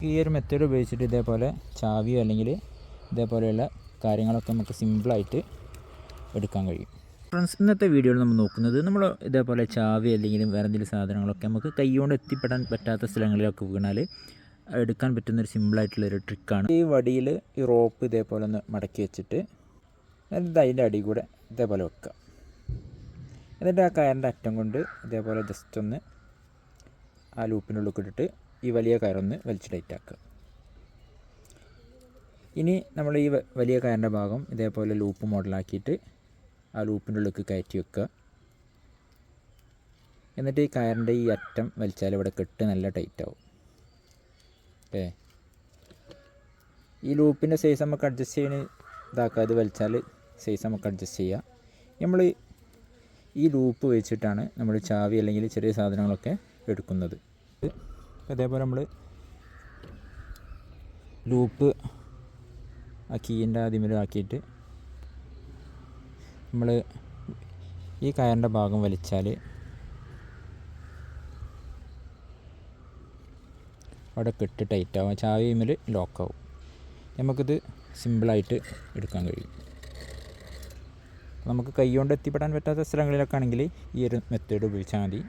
ഈ ഒരു മെത്തേഡ് ഉപയോഗിച്ചിട്ട് ഇതേപോലെ ചാവിയോ അല്ലെങ്കിൽ ഇതേപോലെയുള്ള കാര്യങ്ങളൊക്കെ നമുക്ക് സിമ്പിളായിട്ട് എടുക്കാൻ കഴിയും. ഫ്രണ്ട്സ് ഇന്നത്തെ വീഡിയോയിൽ നമ്മൾ നോക്കുന്നത് നമ്മൾ ഇതേപോലെ ചാവി അല്ലെങ്കിൽ വേറെ എന്തെങ്കിലും സാധനങ്ങളൊക്കെ നമുക്ക് കൈകൊണ്ട് എത്തിപ്പെടാൻ പറ്റാത്ത സ്ഥലങ്ങളിലൊക്കെ വീണാൽ എടുക്കാൻ പറ്റുന്ന ഒരു സിമ്പിളായിട്ടുള്ളൊരു ട്രിക്കാണ് ഈ വടിയിൽ ഈ റോപ്പ് ഇതേപോലെ ഒന്ന് മടക്കി വെച്ചിട്ട് എന്നിട്ട് അതിന്റെ അടി കൂടെ ഇതേപോലെ വെക്കുക. എന്നിട്ട് ആ കയറിന്റെ അറ്റം കൊണ്ട് ഇതേപോലെ ജസ്റ്റ് ഒന്ന് ആ ലൂപ്പിനുള്ളിൽ ഇട്ടിട്ട് ഈ വലിയ കയറൊന്ന് വലിച്ച് ടൈറ്റ് ആക്കുക ഇനി നമ്മൾ ഈ വലിയ കയറിന്റെ ഭാഗം ഇതേപോലെ ലൂപ്പ് മോഡലാക്കിയിട്ട് ആ ലൂപ്പിന്റെ ഉള്ളിലേക്ക് കയറ്റി വെക്കുക. എന്നിട്ട് ഈ കയറിന്റെ ഈ അറ്റം വലിച്ചാൽ ഇവിടെ കെട്ട് നല്ല ടൈറ്റ് ആവും. ഓക്കേ ഈ ലൂപ്പിന്റെ സൈസ് നമുക്ക് അഡ്ജസ്റ്റ് ചെയ്യണ ഇതാക്കുക. അത് വലിച്ചാൽ സൈസ് നമുക്ക് അഡ്ജസ്റ്റ് ചെയ്യാം നമ്മൾ ഈ ലൂപ്പ് വെച്ചിട്ടാണ് നമ്മൾ ചാവി അല്ലെങ്കിൽ ചെറിയ സാധനങ്ങളൊക്കെ എടുക്കുന്നത്. ഇത് അതേപോലെ നമ്മൾ ലൂപ്പ് ആ കീന്റെ ആദ്യമേലാക്കിയിട്ട് നമ്മൾ ഈ കയറിന്റെ ഭാഗം വലിച്ചാൽ അവിടെ കെട്ട് ടൈറ്റ് ആവും. ചാവി മേൽ ലോക്കാവും നമുക്കിത് സിമ്പിളായിട്ട് എടുക്കാൻ കഴിയും. നമുക്ക് കൈ കൊണ്ട് എത്തിപ്പെടാൻ പറ്റാത്ത സ്ഥലങ്ങളിലൊക്കെ ആണെങ്കിൽ ഈ ഒരു മെത്തേഡ് ഉപയോഗിച്ചാൽ മതി.